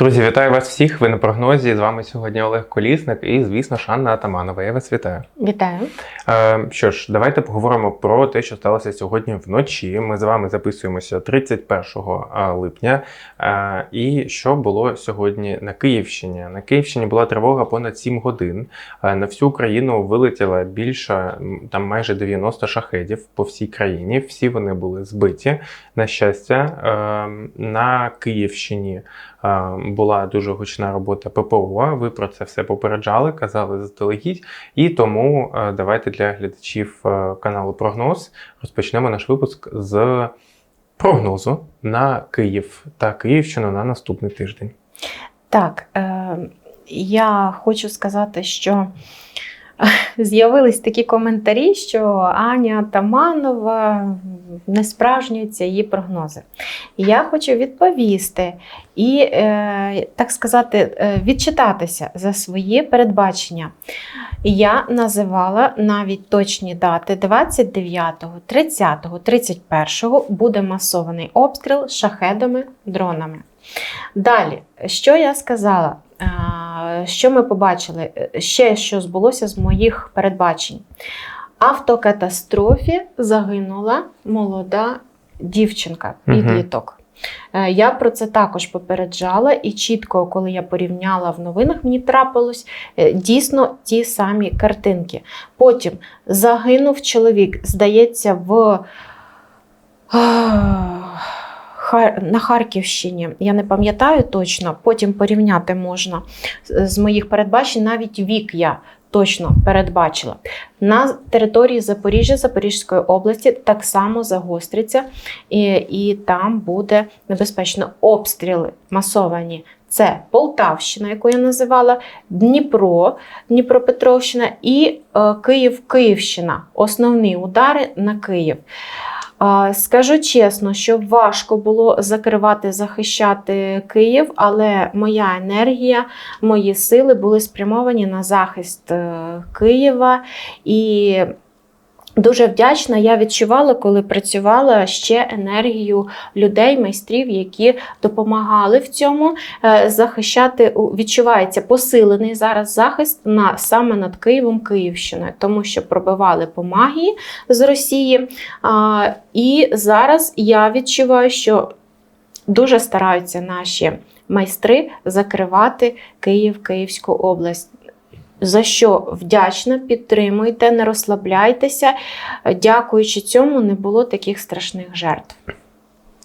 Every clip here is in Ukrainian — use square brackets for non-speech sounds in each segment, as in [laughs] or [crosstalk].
Друзі, вітаю вас всіх. Ви на прогнозі. З вами сьогодні Олег Колісник і, звісно, Шанна Атаманова. Я вас вітаю. Вітаю. Е, що ж, давайте поговоримо про те, що сталося сьогодні вночі. Ми з вами записуємося 31 липня. Е, і що було сьогодні на Київщині? На Київщині була тривога понад 7 годин. Е, на всю Україну вилетіло більше там майже 90 шахедів по всій країні. Всі вони були збиті. На щастя, е, на Київщині. Була дуже гучна робота ППО. Ви про це все попереджали, казали заздалегідь. І тому е, давайте для глядачів е, каналу Прогноз розпочнемо наш випуск з прогнозу на Київ та Київщину на наступний тиждень. Так, е, я хочу сказати, що [laughs] з'явились такі коментарі, що Аня Таманова не справжнюються її прогнози. Я хочу відповісти і, е, так сказати, е, відчитатися за свої передбачення. Я називала навіть точні дати 29, 30, 31 буде масований обстріл шахедами, дронами. Далі, що я сказала? Що ми побачили? Ще що збулося з моїх передбачень. Автокатастрофі загинула молода дівчинка, підліток. Е, Я про це також попереджала, і чітко, коли я порівняла в новинах, мені трапилось е, дійсно ті самі картинки. Потім загинув чоловік, здається, в на Харківщині. Я не пам'ятаю точно, потім порівняти можна з- моїх передбачень, навіть вік я точно передбачила. На території Запоріжжя, Запорізької області так само загостриться, і, і там буде небезпечно обстріли масовані. Це Полтавщина, яку я називала, Дніпро, Дніпропетровщина і е, Київ, Київщина. Основні удари на Київ. Скажу чесно, що важко було закривати, захищати Київ, але моя енергія, мої сили були спрямовані на захист е, Києва. І дуже вдячна я відчувала, коли працювала ще енергію людей, майстрів, які допомагали в цьому е, захищати. Відчувається посилений зараз захист на саме над Києвом, Київщиною, тому що пробивали по магії з Росії. І зараз я відчуваю, що дуже стараються наші майстри закривати Київ, Київську область. За що вдячна, підтримуйте, не розслабляйтеся. Дякуючи цьому, не було таких страшних жертв.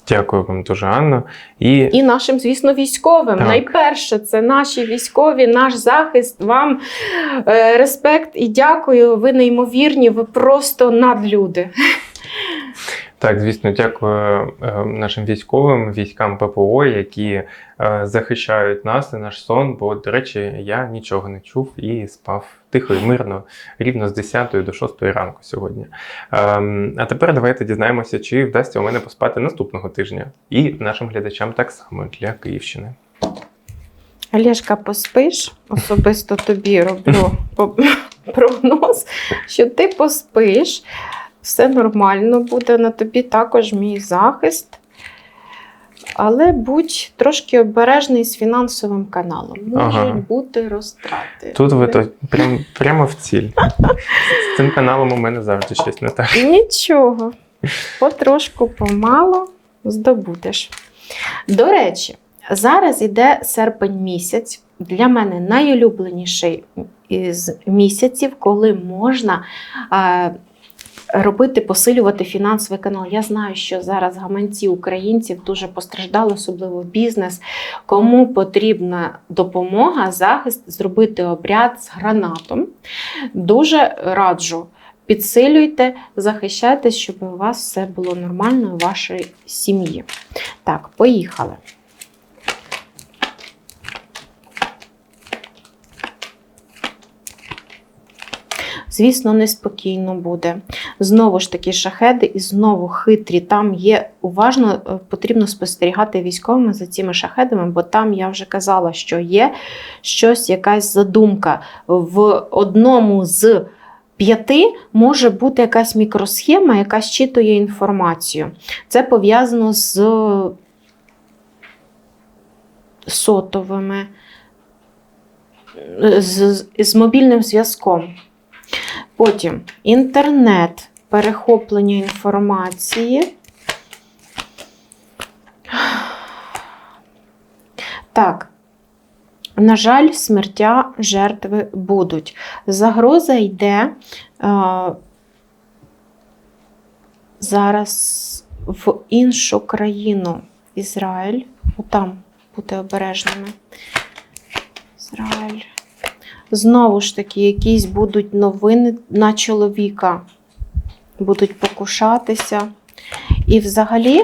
Дякую вам дуже, Анна. І І нашим, звісно, військовим. Так. Найперше, це наші військові, наш захист. Вам е, респект і дякую. Ви неймовірні, ви просто надлюди. Так, звісно, дякую е, нашим військовим, військам ППО, які е, захищають нас і наш сон. Бо, до речі, я нічого не чув і спав тихо і мирно, рівно з 10 до 6 ранку сьогодні. Ем, А тепер давайте дізнаємося, чи вдасться у мене поспати наступного тижня. І нашим глядачам так само для Київщини. Олешка, поспиш? Особисто тобі роблю [laughs] прогноз, що ти поспиш. Все нормально буде на тобі також мій захист. Але будь трошки обережний з фінансовим каналом. Можуть Ага. бути розтрати. Тут ви то прям, прямо в ціль. З цим каналом у мене завжди щось не так. Нічого. Потрошку помало здобудеш. До речі, зараз іде серпень місяць. Для мене найулюбленіший із місяців, коли можна. Робити, посилювати фінансовий канал. Я знаю, що зараз гаманці українців дуже постраждали, особливо бізнес. Кому потрібна допомога, захист, зробити обряд з гранатом. Дуже раджу. Підсилюйте, захищайте, щоб у вас все було нормально у вашій сім'ї. Так, поїхали. Звісно, неспокійно буде. Знову ж таки, шахеди і знову хитрі. Там є уважно е, потрібно спостерігати військовими за цими шахедами, бо там я вже казала, що є щось, якась задумка в одному з п'яти може бути якась мікросхема, яка щитує інформацію. Це пов'язано з сотовими, з, з мобільним зв'язком. Потім інтернет, перехоплення інформації. Так. На жаль, смертя жертви будуть. Загроза йде е, зараз в іншу країну. Ізраїль. Отам бути обережними. Ізраїль. Знову ж таки, якісь будуть новини на чоловіка. Будуть покушатися. І взагалі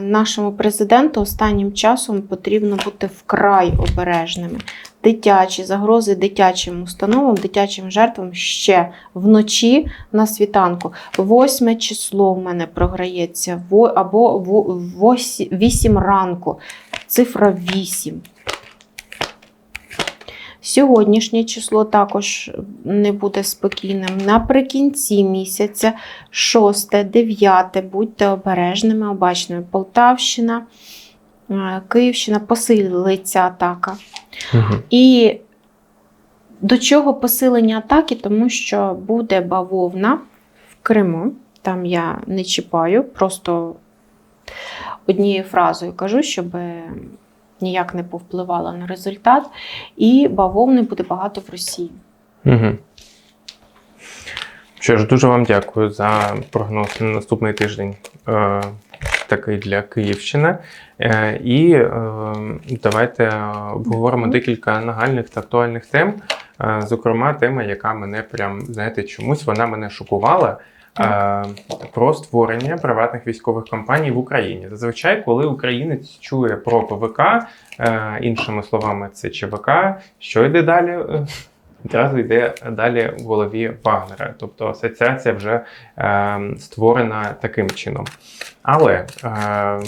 нашому президенту останнім часом потрібно бути вкрай обережними. Дитячі загрози дитячим установам, дитячим жертвам ще вночі на світанку. Восьме число в мене програється, або вісім ранку. Цифра 8. Сьогоднішнє число також не буде спокійним. Наприкінці місяця, 6, 9, будьте обережними, обачними. Полтавщина, е, Київщина посилиться атака. Угу. І до чого посилення атаки? Тому що буде бавовна в Криму. Там я не чіпаю, просто однією фразою кажу, щоб ніяк не повпливала на результат. І бавовни буде багато в Росії. Угу. Що ж, дуже вам дякую за прогноз на наступний тиждень. Е, такий для Київщини. Е, і е, давайте обговоримо декілька нагальних та актуальних тем. Зокрема, тема, яка мене прям, знаєте, чомусь вона мене шокувала. Е, Про створення приватних військових компаній в Україні. Зазвичай, коли українець чує про ПВК, е, іншими словами, це ЧВК, що йде далі? Е, Одразу йде далі в голові Вагнера. Тобто асоціація вже е, створена таким чином. Але е,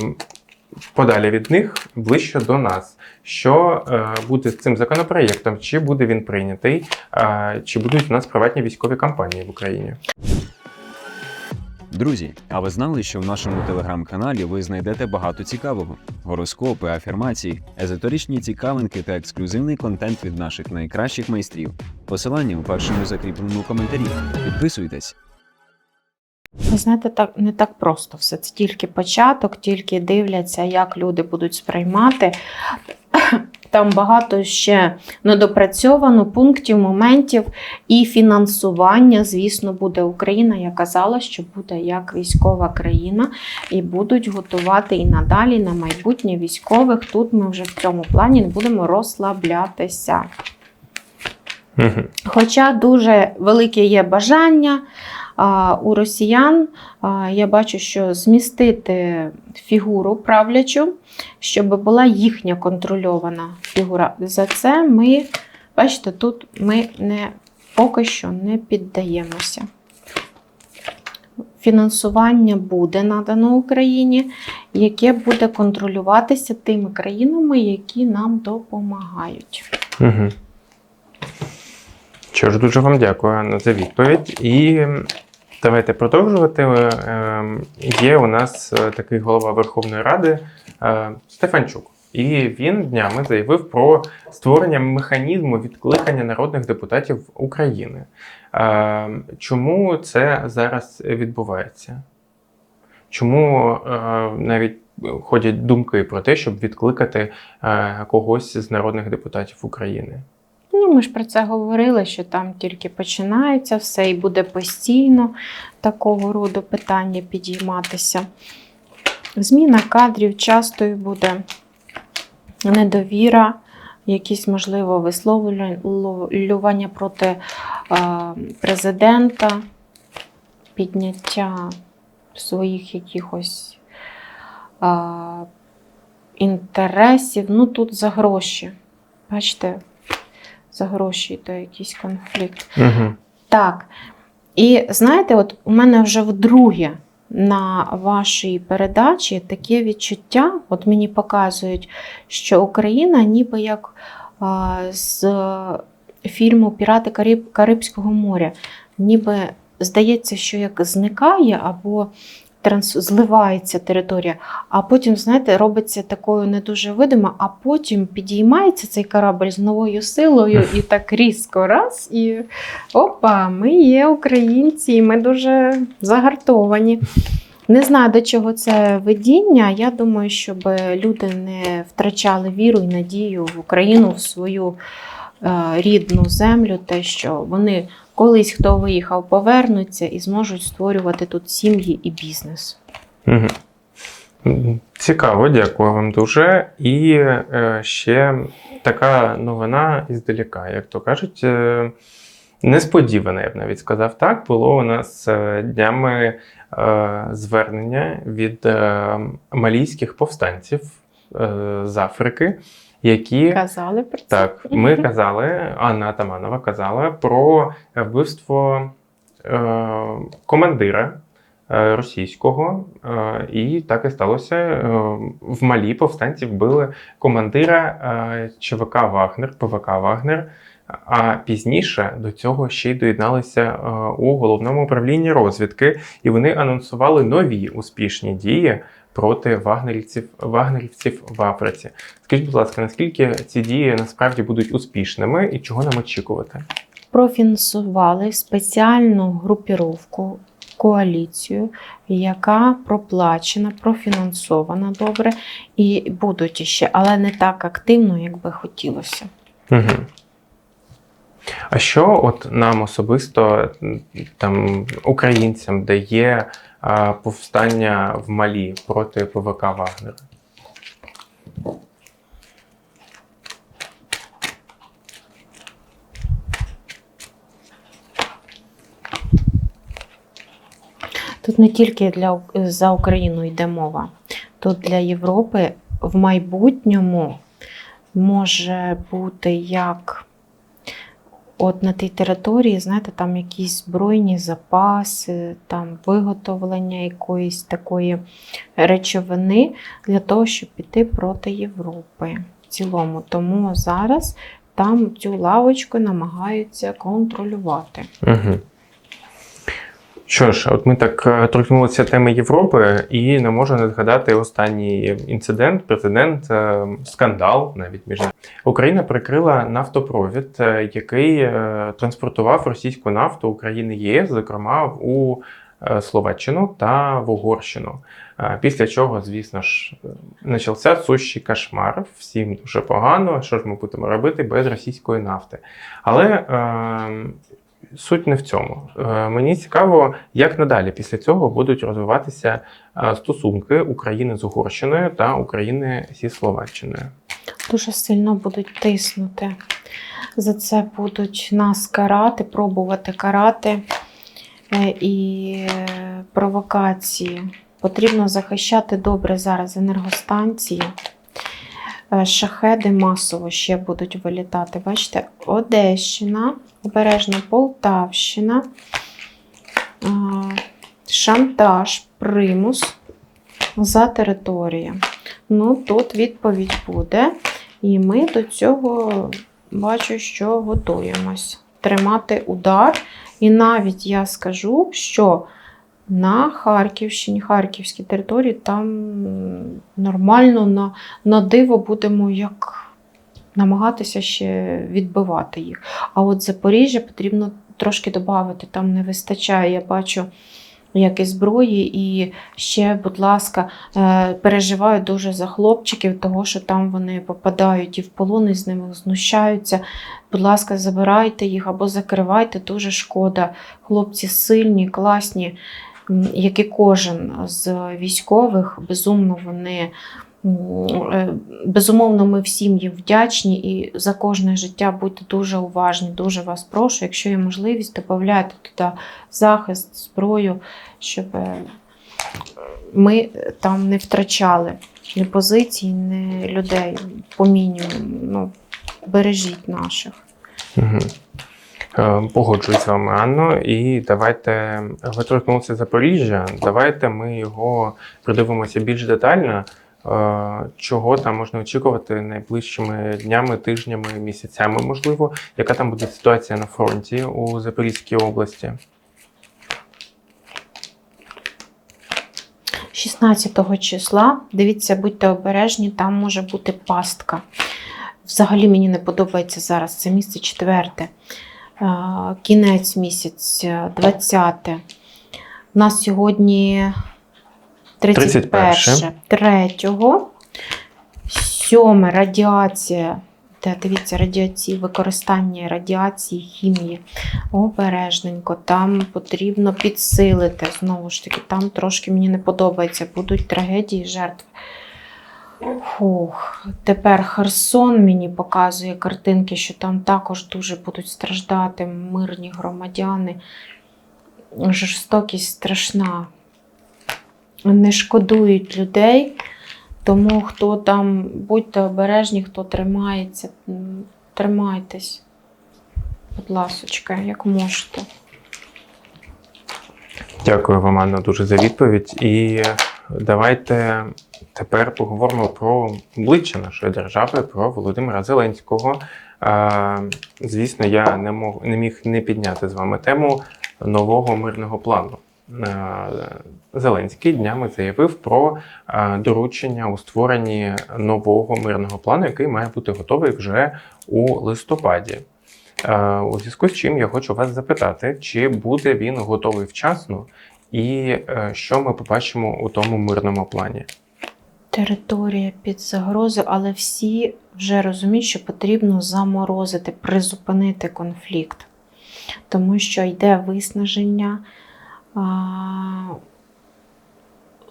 подалі від них, ближче до нас. Що е, буде з цим законопроєктом? Чи буде він прийнятий, е, чи будуть у нас приватні військові компанії в Україні? Друзі, а ви знали, що в нашому телеграм-каналі ви знайдете багато цікавого: гороскопи, афірмації, езотеричні цікавинки та ексклюзивний контент від наших найкращих майстрів. Посилання у першому закріпленому коментарі. Підписуйтесь. Ви знаєте, так не так просто все. Це тільки початок, тільки дивляться, як люди будуть сприймати. Там багато ще недопрацьовано пунктів, моментів і фінансування, звісно, буде Україна. Я казала, що буде як військова країна, і будуть готувати і надалі на майбутнє військових. Тут ми вже в цьому плані не будемо розслаблятися. Хоча дуже велике є бажання а, у росіян, я бачу, що змістити фігуру правлячу, щоб була їхня контрольована фігура. За це ми, бачите, тут ми не, поки що не піддаємося. Фінансування буде надано Україні, яке буде контролюватися тими країнами, які нам допомагають. Угу. Що ж, дуже вам дякую Анна, за відповідь. І давайте продовжувати. Ем, Є у нас е, такий голова Верховної Ради е, Стефанчук. І він днями заявив про створення механізму відкликання народних депутатів України. Е, Чому це зараз відбувається? Чому е, навіть ходять думки про те, щоб відкликати когось з народних депутатів України? Ну, ми ж про це говорили, що там тільки починається все і буде постійно такого роду питання підійматися. Зміна кадрів часто буде недовіра, якісь, можливо, висловлювання проти президента, підняття своїх якихось інтересів. Ну, тут за гроші. Бачите, за гроші то якийсь конфлікт. Угу. Так. І знаєте, от у мене вже вдруге на вашій передачі таке відчуття, от мені показують, що Україна ніби як а, з фільму Пірати Кариб, Карибського моря, ніби здається, що як зникає або транс... зливається територія, а потім, знаєте, робиться такою не дуже видима, а потім підіймається цей корабль з новою силою і [laughs] так різко раз, і опа, ми є українці, і ми дуже загартовані. Не знаю, до чого це видіння. Я думаю, щоб люди не втрачали віру і надію в Україну, в свою е, рідну землю, те, що вони колись, хто виїхав, повернуться і зможуть створювати тут сім'ї і бізнес. Угу. Цікаво, дякую вам дуже. І е, ще така новина іздалека, як то кажуть, е, несподівана, я б навіть сказав так. Було у нас е, днями е, звернення від е, малійських повстанців е, з Африки, які Казали про це? так, [laughs] ми казали, Анна Атаманова казала про вбивство е, командира е, російського, е, і так і сталося. Е, в Малі повстанці вбили командира е, ЧВК Вагнер, ПВК Вагнер. А пізніше до цього ще й доєдналися е, у головному управлінні розвідки, і вони анонсували нові успішні дії проти вагнерівців, вагнерівців в Африці. Скажіть, будь ласка, наскільки ці дії насправді будуть успішними і чого нам очікувати? профінансували спеціальну групіровку, коаліцію, яка проплачена, профінансована добре, і будуть іще, але не так активно, як би хотілося. Угу. А що от нам особисто, там, українцям, дає а, повстання в Малі проти ПВК Вагнера? Тут не тільки для за Україну йде мова, тут для Європи в майбутньому може бути як от на тій території, знаєте, там якісь збройні запаси, там виготовлення якоїсь такої речовини для того, щоб піти проти Європи в цілому. Тому зараз там цю лавочку намагаються контролювати. Угу. Що ж, от ми так е, торкнулися теми Європи, і не можу не згадати останній інцидент, прецедент, е, скандал навіть між. Україна прикрила нафтопровід, е, який транспортував російську нафту України ЄС, зокрема у Словаччину та в Угорщину. Після чого, звісно ж, почався сущий кошмар. Всім дуже погано. Що ж ми будемо робити без російської нафти? Але е, суть не в цьому. Е, Мені цікаво, як надалі після цього будуть розвиватися е, стосунки України з Угорщиною та України зі Словаччиною. дуже сильно будуть тиснути. За це будуть нас карати, пробувати карати Е, і провокації. Потрібно захищати добре зараз енергостанції. Е, Шахеди масово ще будуть вилітати. Бачите, Одещина, обережно Полтавщина, е, шантаж, примус за територією. Ну, тут відповідь буде. І ми до цього бачу, що готуємось. Тримати удар. І навіть я скажу, що на Харківщині, Харківській території, там нормально на, на диво будемо як намагатися ще відбивати їх. А от Запоріжжя потрібно трошки додати, там не вистачає. Я бачу як і зброї, і ще, будь ласка, е, переживаю дуже за хлопчиків, того що там вони попадають і в полон, і з ними знущаються. Будь ласка, забирайте їх або закривайте, дуже шкода. Хлопці сильні, класні, як і кожен з військових, безумно вони. е, Безумовно, ми всім їм вдячні і за кожне життя будьте дуже уважні. Дуже вас прошу. Якщо є можливість, додавайте туди захист, зброю, щоб е, ми там не втрачали ні позицій, ні людей по мінімуму. Ну, бережіть наших. Угу. Погоджуюсь з вами, Анно. І давайте ви торкнулися Запоріжжя. Давайте ми його придивимося більш детально. Е, Чого там можна очікувати найближчими днями, тижнями, місяцями, можливо, яка там буде ситуація на фронті у Запорізькій області? 16 числа. Дивіться, будьте обережні, там може бути пастка. Взагалі мені не подобається зараз. Це місце четверте. Кінець місяця, 20. У нас сьогодні 31, 3, 7 радіація. Та дивіться, радіації, використання радіації, хімії. Обережненько, там потрібно підсилити. Знову ж таки, там трошки мені не подобається. Будуть трагедії, жертви. Фух. Тепер Херсон мені показує картинки, що там також дуже будуть страждати мирні громадяни. Жорстокість страшна. Не шкодують людей. Тому хто там, будьте обережні, хто тримається, тримайтесь. Будь ласочка, як можете. Дякую вам, Анна, дуже за відповідь. І давайте тепер поговоримо про обличчя нашої держави, про Володимира Зеленського. Звісно, я не мог не міг не підняти з вами тему нового мирного плану. Зеленський днями заявив про доручення у створенні нового мирного плану, який має бути готовий вже у листопаді. У зв'язку з чим я хочу вас запитати, чи буде він готовий вчасно, і е, що ми побачимо у тому мирному плані? Територія під загрозою, але всі вже розуміють, що потрібно заморозити, призупинити конфлікт, тому що йде виснаження а,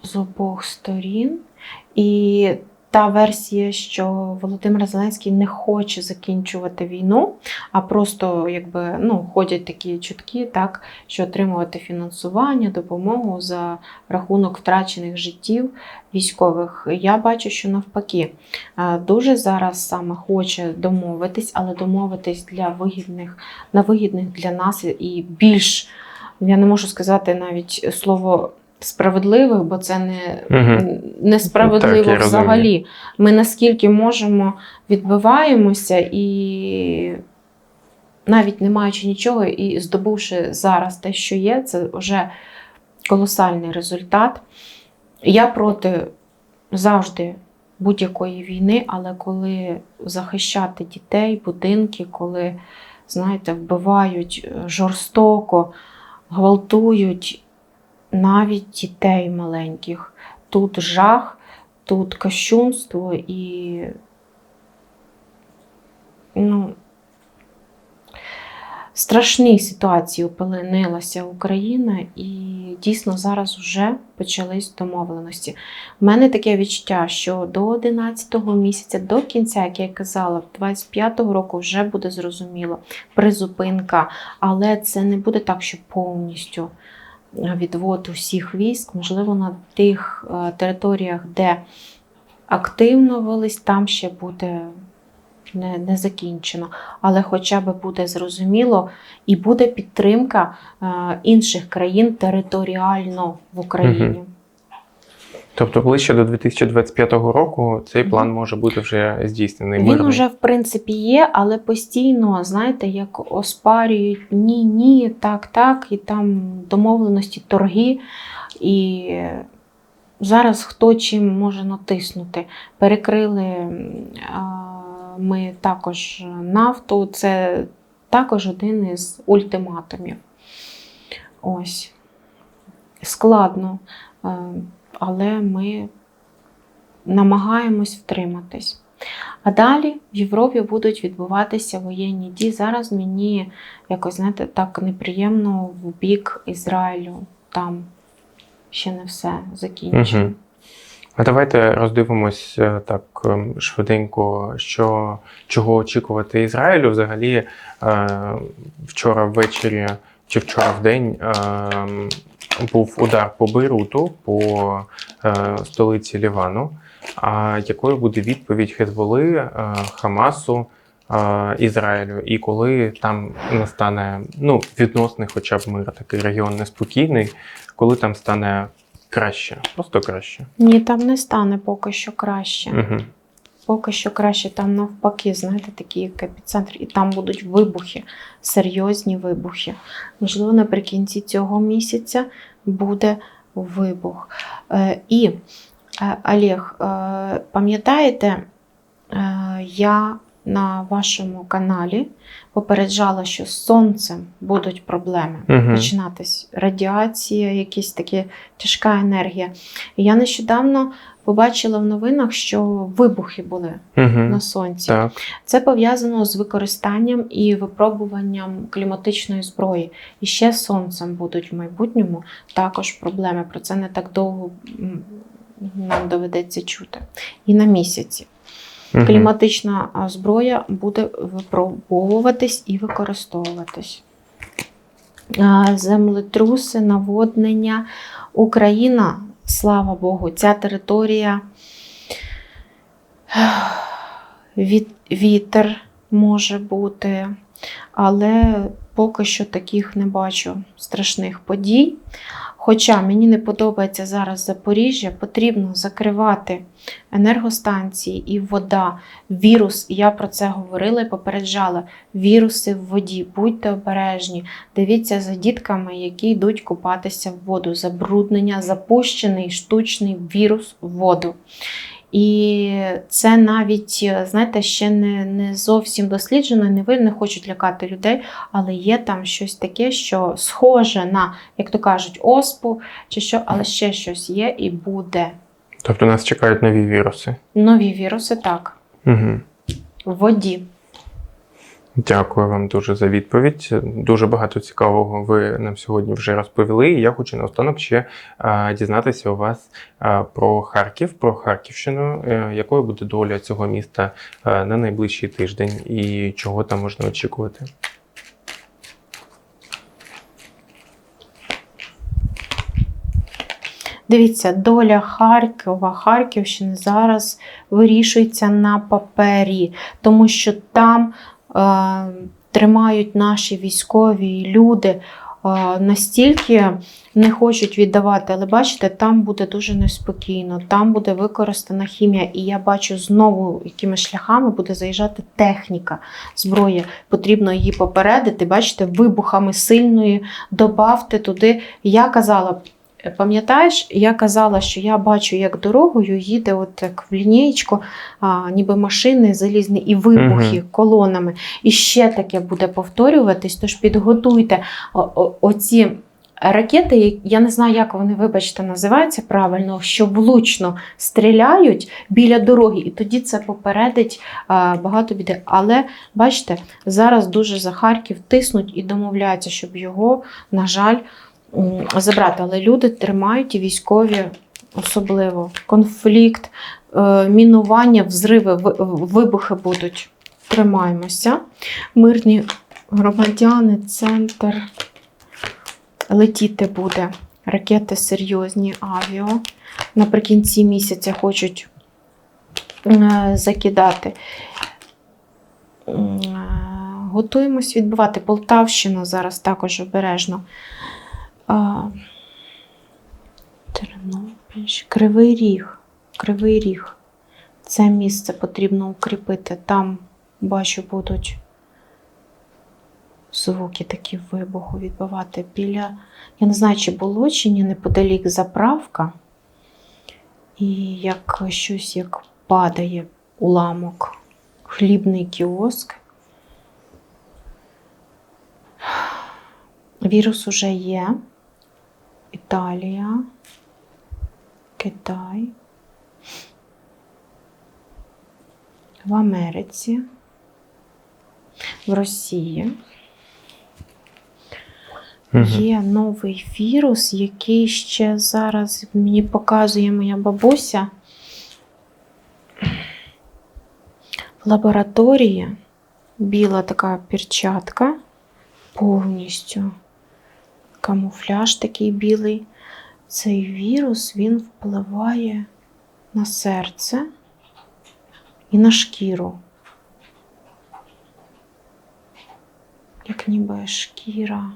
з обох сторін. І та версія, що Володимир Зеленський не хоче закінчувати війну, а просто якби ну ходять такі чутки, так що отримувати фінансування, допомогу за рахунок втрачених життів військових. Я бачу, що навпаки е, дуже зараз саме хоче домовитись, але домовитись для вигідних на вигідних для нас і більш я не можу сказати навіть слово. Справедливих, бо це не Мгм. несправедливо Так, розумію. взагалі. Ми наскільки можемо відбиваємося і навіть не маючи нічого, і здобувши зараз те, що є, це вже колосальний результат. Я проти завжди будь-якої війни, але коли захищати дітей, будинки, коли, знаєте, вбивають е, жорстоко, гвалтують навіть дітей маленьких. Тут жах, тут кощунство і ну, страшні ситуації опинилася Україна, і дійсно зараз вже почались домовленості. У мене таке відчуття, що до 11-го місяця, до кінця, як я казала, 25-го року вже буде зрозуміло призупинка, але це не буде так, що повністю відвод усіх військ, можливо, на тих е, територіях, де активно велись, там ще буде не, не закінчено. Але хоча б буде зрозуміло і буде підтримка е, інших країн територіально в Україні. Тобто ближче до 2025 року цей план може бути вже здійснений. Він мирний. уже в принципі є, але постійно, знаєте, як оспарюють ні, ні, так, так, і там домовленості, торги. І зараз хто чим може натиснути. Перекрили а, ми також нафту, це також один із ультиматумів. Ось. Складно, е, але ми намагаємось втриматись. А далі в Європі будуть відбуватися воєнні дії. Зараз мені якось, знаєте, так неприємно в бік Ізраїлю. Там ще не все закінчено. Мгм. А давайте роздивимось е, так ем, швиденько, що чого очікувати Ізраїлю. Взагалі, е, вчора ввечері чи вчора в день був удар по Бейруту, по е, столиці Лівану. А якою буде відповідь Хезболи, е, Хамасу, е, Ізраїлю? І коли там настане ну, відносний, хоча б мир, такий регіон неспокійний, коли там стане краще, просто краще. Ні, там не стане поки що краще. Угу. Поки що краще там навпаки, знаєте, такий як епіцентр, і там будуть вибухи, серйозні вибухи. Можливо, наприкінці цього місяця буде вибух. Е, І, е, Олег, е, пам'ятаєте, я на вашому каналі попереджала, що з сонцем будуть проблеми Мгм. починатись. Радіація, якісь такі тяжка енергія. І я нещодавно побачила в новинах, що вибухи були Угу. на сонці. Так. Це пов'язано з використанням і випробуванням кліматичної зброї. І ще з сонцем будуть в майбутньому також проблеми. Про це не так довго нам доведеться чути. І на місяці. Мгм. Кліматична зброя буде випробовуватись і використовуватись. Землетруси, наводнення. Україна, слава Богу, ця територія вітер може бути, але поки що таких не бачу страшних подій. Хоча мені не подобається зараз Запоріжжя, потрібно закривати енергостанції і вода, вірус, я про це говорила і попереджала. Віруси в воді, будьте обережні, дивіться за дітками, які йдуть купатися в воду. Забруднення, запущений штучний вірус в воду. І це навіть, знаєте, ще не, не зовсім досліджено, не ви не хочуть лякати людей, але є там щось таке, що схоже на, як то кажуть, оспу чи що, але ще щось є і буде. Тобто нас чекають нові віруси. Нові віруси так, Угу. в воді. Дякую вам дуже за відповідь. Дуже багато цікавого ви нам сьогодні вже розповіли. І я хочу наостанок ще а, дізнатися у вас а, про Харків, про Харківщину, е, якою буде доля цього міста на найближчий тиждень і чого там можна очікувати. Дивіться, доля Харкова, Харківщини зараз вирішується на папері, тому що там е, тримають наші військові люди е, настільки не хочуть віддавати, але бачите, там буде дуже неспокійно, там буде використана хімія, і я бачу знову, якими шляхами буде заїжджати техніка, зброя. Потрібно її попередити. Бачите, вибухами сильної добавте туди. Я казала. Пам'ятаєш, я казала, що я бачу, як дорогою їде от як в лінієчку, а, ніби машини залізні і вибухи Мгм. колонами. І ще таке буде повторюватись, тож підготуйте о- о- оці ракети, я- не знаю, як вони, вибачте, називаються правильно, що влучно стріляють біля дороги, і тоді це попередить а, багато біди. Але бачите, зараз дуже за Харків тиснуть і домовляються, щоб його, на жаль, забрати. Але люди тримають і військові особливо. Конфлікт, е, мінування, взриви, вибухи будуть. Тримаємося. Мирні громадяни, центр. Летіти буде. Ракети серйозні, авіо. Наприкінці місяця хочуть е, закидати. Е, Готуємось відбивати. Полтавщина зараз також обережно. А, Тернопіль, Кривий Ріг. Кривий Ріг. Це місце потрібно укріпити. Там, бачу, будуть звуки такі вибуху відбивати. Біля, я не знаю, чи було, чи ні, неподалік заправка. І як щось як падає уламок. Хлібний кіоск. Вірус уже є. Італія, Китай. В Америці, в Росії. Мгм. Є новий вірус, який ще зараз мені показує моя бабуся. В лабораторії біла така перчатка, повністю камуфляж такий білий. Цей вірус він впливає на серце і на шкіру. Як ніби шкіра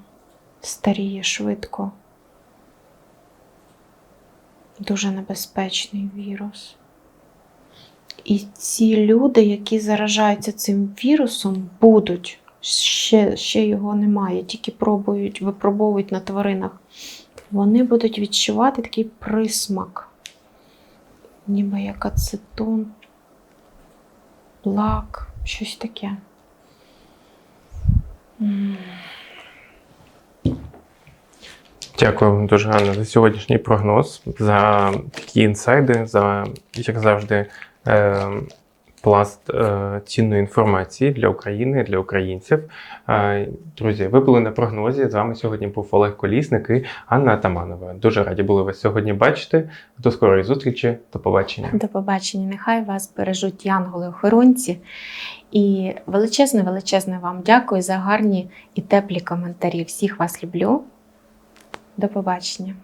старіє швидко. Дуже небезпечний вірус. І ці люди, які заражаються цим вірусом, будуть. Ще, ще його немає, тільки пробують, випробовують на тваринах. вони будуть відчувати такий присмак. Ніби як ацетон, лак, щось таке. Дякую вам дуже Ганна за сьогоднішній прогноз, за такі інсайди, за, як завжди, е, пласт е, цінної інформації для України, для українців. Е, друзі, ви були на прогнозі. З вами сьогодні був Олег Колісник і Анна Атаманова. Дуже раді були вас сьогодні бачити. До скорої зустрічі, до побачення. До побачення. Нехай вас бережуть янголи-охоронці. І величезне, величезне вам дякую за гарні і теплі коментарі. Всіх вас люблю. До побачення.